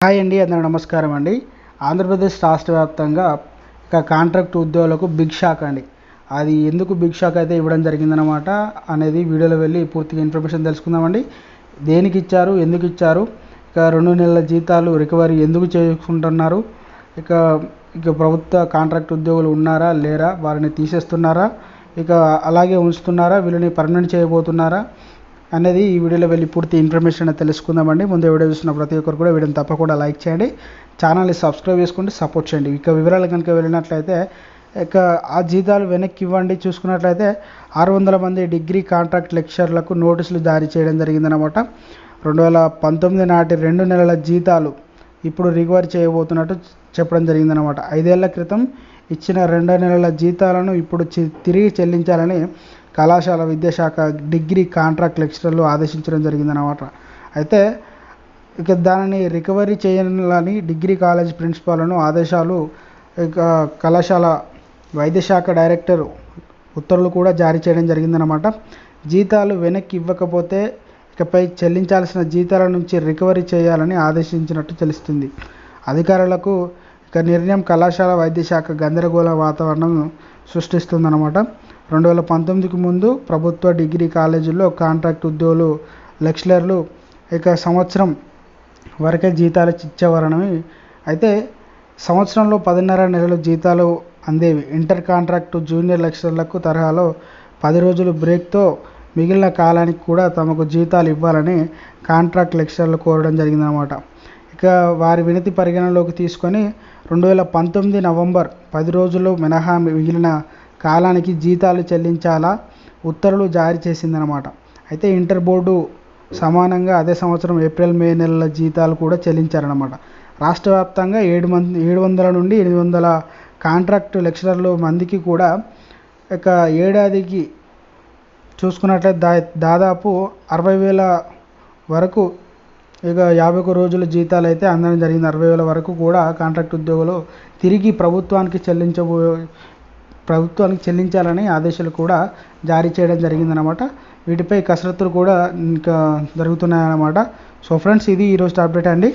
Hi అండి అందరూ నమస్కారం అండి. ఆంధ్రప్రదేశ్ రాష్ట్ర వ్యాప్తంగా ఇక కాంట్రాక్ట్ ఉద్యోగులకు బిగ్ షాక్ అండి. అది ఎందుకు బిగ్ షాక్ అయితే ఇవ్వడం జరిగిందనమాట అనేది వీడియోలో వెళ్ళి పూర్తిగా ఇన్ఫర్మేషన్ తెలుసుకుందామండి దేనికి ఇచ్చారు ఎందుకు ఇచ్చారు ఇక రెండు నెలల జీతాలు రికవరీ ఎందుకు చేసుకుంటున్నారు ఇక ఇక ప్రభుత్వ కాంట్రాక్ట్ ఉద్యోగులు ఉన్నారా లేరా వారిని తీసేస్తున్నారా ఇక అలాగే ఉంచుతున్నారా వీళ్ళని పర్మనెంట్ చేయబోతున్నారా అనేది ఈ వీడియోలో వెళ్ళి పూర్తి ఇన్ఫర్మేషన్ తెలుసుకుందామండి. ముందు వీడియో చూసిన ప్రతి ఒక్కరు కూడా వీడియోని తప్పకుండా లైక్ చేయండి. ఛానల్ని సబ్స్క్రైబ్ చేసుకుంటే సపోర్ట్ చేయండి. ఇక వివరాలు కనుక వెళ్ళినట్లయితే ఇక ఆ జీతాలు వెనక్కి ఇవ్వండి. చూసుకున్నట్లయితే ఆరు వందల మంది డిగ్రీ కాంట్రాక్ట్ లెక్చర్లకు నోటీసులు జారీ చేయడం జరిగిందనమాట రెండు వేల పంతొమ్మిది నాటి రెండు నెలల జీతాలు ఇప్పుడు రికవర్ చేయబోతున్నట్టు చెప్పడం జరిగిందనమాట ఐదేళ్ళ క్రితం ఇచ్చిన రెండు నెలల జీతాలను ఇప్పుడు చి- తిరిగి చెల్లించాలని కళాశాల విద్యాశాఖ డిగ్రీ కాంట్రాక్ట్ లెక్చరర్లు ఆదేశించడం జరిగిందనమాట అయితే ఇక దానిని రికవరీ చేయాలని డిగ్రీ కాలేజ్ ప్రిన్సిపాల్ను ఆదేశాలు ఇక కళాశాల వైద్యశాఖ డైరెక్టర్ ఉత్తర్వులు కూడా జారీ చేయడం జరిగిందనమాట జీతాలు వెనక్కి ఇవ్వకపోతే ఇకపై చెల్లించాల్సిన జీతాల నుంచి రికవరీ చేయాలని ఆదేశించినట్టు తెలుస్తుంది. అధికారులకు ఇక నిర్ణయం కళాశాల వైద్యశాఖ గందరగోళ వాతావరణం సృష్టిస్తుందన్నమాట. రెండు వేల పంతొమ్మిదికి ముందు ప్రభుత్వ డిగ్రీ కాలేజీల్లో కాంట్రాక్ట్ ఉద్యోగులు లెక్చరర్లు ఇక సంవత్సరం వరకే జీతాలు ఇచ్చేవారని. అయితే సంవత్సరంలో పదిన్నర నెలలు జీతాలు అందేవి. ఇంటర్ కాంట్రాక్ట్ జూనియర్ లెక్చరర్లకు తరహాలో పది రోజులు బ్రేక్తో మిగిలిన కాలానికి కూడా తమకు జీతాలు ఇవ్వాలని కాంట్రాక్ట్ లెక్చరర్లు కోరడం జరిగిందనమాట ఇక వారి వినతి పరిగణనలోకి తీసుకొని రెండు వేల పంతొమ్మిది నవంబర్ పది రోజులు మినహా మిగిలిన కాలానికి జీతాలు చెల్లించాలా? ఉత్తర్వులు జారీ చేసిందనమాట అయితే ఇంటర్ బోర్డు సమానంగా అదే సంవత్సరం ఏప్రిల్ మే నెలల జీతాలు కూడా చెల్లించారనమాట రాష్ట్ర వ్యాప్తంగా ఏడు మంది ఏడు వందల నుండి ఎనిమిది వందల కాంట్రాక్ట్ లెక్చరర్లు మందికి కూడా ఇక ఏడాదికి చూసుకున్నట్లయితే దా దాదాపు అరవై వేల వరకు ఇక యాభై ఒక రోజుల జీతాలు అయితే అందడం జరిగింది. అరవై వేల వరకు కూడా కాంట్రాక్ట్ ఉద్యోగులు తిరిగి ప్రభుత్వానికి చెల్లించబో ప్రభుత్వానికి చెల్లించాలని ఆదేశాలు కూడా జారీ చేయడం జరిగిందనమాట వీటిపై కసరత్తులు కూడా ఇంకా జరుగుతున్నాయన్నమాట. సో ఫ్రెండ్స్ ఇది ఈరోజు అప్డేట్ అండి.